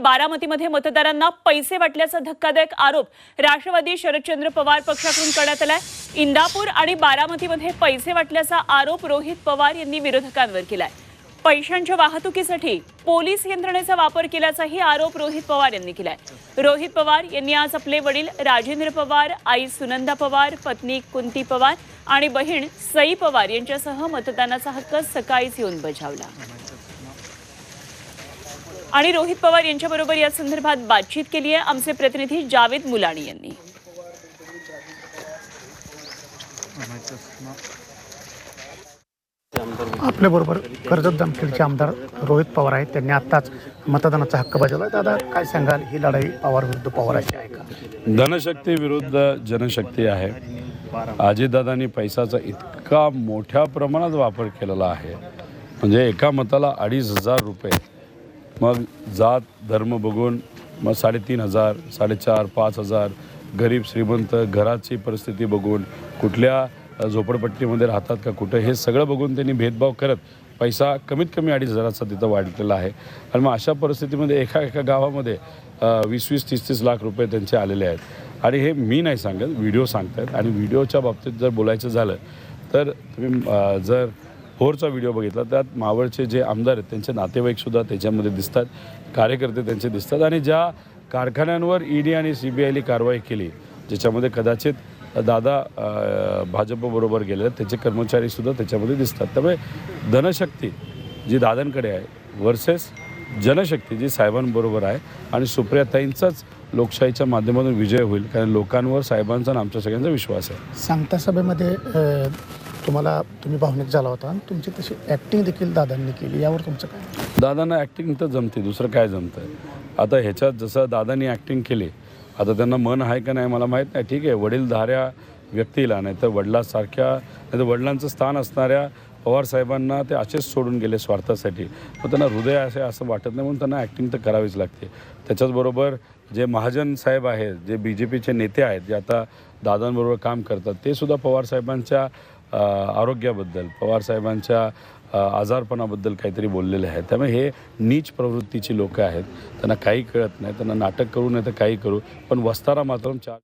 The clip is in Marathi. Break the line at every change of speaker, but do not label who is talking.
बारामतीमध्ये मतदारांना पैसे वाटल्याचा धक्कादायक आरोप राष्ट्रवादी शरदचंद्र पवार पक्षाकडून करण्यात आलाय. इंदापूर आणि बारामतीमध्ये पैसे वाटल्याचा आरोप रोहित पवार यांनी विरोधकांवर केलाय. पैशांच्या वाहतुकीसाठी पोलीस यंत्रणेचा वापर केल्याचाही आरोप रोहित पवार यांनी केलाय. रोहित पवार यांनी आज आपले वडील राजेंद्र पवार आई सुनंदा पवार पत्नी कुंती पवार आणि बहीण सई पवार यांच्यासह मतदानाचा हक्क सकाळीच येऊन बजावला. आणि रोहित पवार यांच्याबरोबर या संदर्भात बातचीत केली आहे आमचे प्रतिनिधी जावेद मुलाणी यांनी.
आपल्याबरोबर कर्जत जामखेडचे आमदार रोहित पवार आहेत. त्यांनी आत्ताच मतदानाचा हक्क बजावला. दादा काय सांगाल? ही लढाई पवार विरुद्ध पवाराची आहे का?
धनशक्ती विरुद्ध जनशक्ती आहे. अजितदादांनी पैशाचा इतका मोठ्या प्रमाणात वापर केलेला आहे. म्हणजे एका मताला अडीच हजार रुपये. मग जात धर्म बघून मग साडेतीन हजार साडेचार पाच हजार गरीब श्रीमंत घराची परिस्थिती बघून कुठल्या झोपडपट्टीमध्ये राहतात का कुठं हे सगळं बघून त्यांनी भेदभाव करत पैसा कमीत कमी अडीच हजाराचा तिथं वाढलेला आहे. आणि मग अशा परिस्थितीमध्ये एका एका गावामध्ये वीस वीस तीस तीस लाख रुपये त्यांचे आलेले आहेत. आणि हे मी नाही सांगत व्हिडिओ सांगतात आणि व्हिडिओच्या बाबतीत जर बोलायचं झालं तर तुम्ही जर भोरचा व्हिडिओ बघितला त्यात मावळचे जे आमदार आहेत त्यांचे नातेवाईकसुद्धा त्याच्यामध्ये दिसतात कार्यकर्ते त्यांचे दिसतात आणि ज्या कारखान्यांवर ईडी आणि सी बी आयने कारवाई केली ज्याच्यामध्ये कदाचित दादा भाजपबरोबर गेले त्याचे कर्मचारीसुद्धा त्याच्यामध्ये दिसतात. त्यामुळे धनशक्ती जी दादांकडे आहे वर्सेस जनशक्ती जी साहेबांबरोबर आहे आणि सुप्रियाताईंचाच लोकशाहीच्या माध्यमातून विजय होईल कारण लोकांवर साहेबांचा आणि आमच्या सगळ्यांचा विश्वास आहे.
सांगता सभेमध्ये तुम्हाला तुम्ही भावनिक झाला होता आणि तुमची तशी ॲक्टिंग देखील दादांनी केली. यावर तुमचं काय
दादांना ॲक्टिंग तर जमते दुसरं काय जमतं आता ह्याच्यात जसं दादांनी ॲक्टिंग केली आता त्यांना मन आहे का नाही मला माहीत नाही. ठीक आहे वडीलधाऱ्या व्यक्तीला नाही तर वडिलासारख्या नाही तर वडिलांचं स्थान असणाऱ्या पवारसाहेबांना ते असेच सोडून गेले स्वार्थासाठी. मग त्यांना हृदय असे असं वाटत नाही म्हणून त्यांना ॲक्टिंग तर करावीच लागते. त्याच्याचबरोबर जे महाजन साहेब आहेत जे बी जे पीचे नेते आहेत जे आता दादांबरोबर काम करतात ते सुद्धा पवारसाहेबांच्या आरोग्याबद्दल पवारसाहेबांच्या आजारपणाबद्दल काहीतरी बोललेले आहेत. त्यामुळे हे नीच प्रवृत्तीची लोकं आहेत. त्यांना काही कळत नाही. त्यांना नाटक करू नाही तर काही करू. पण वस्तारा मात्र चार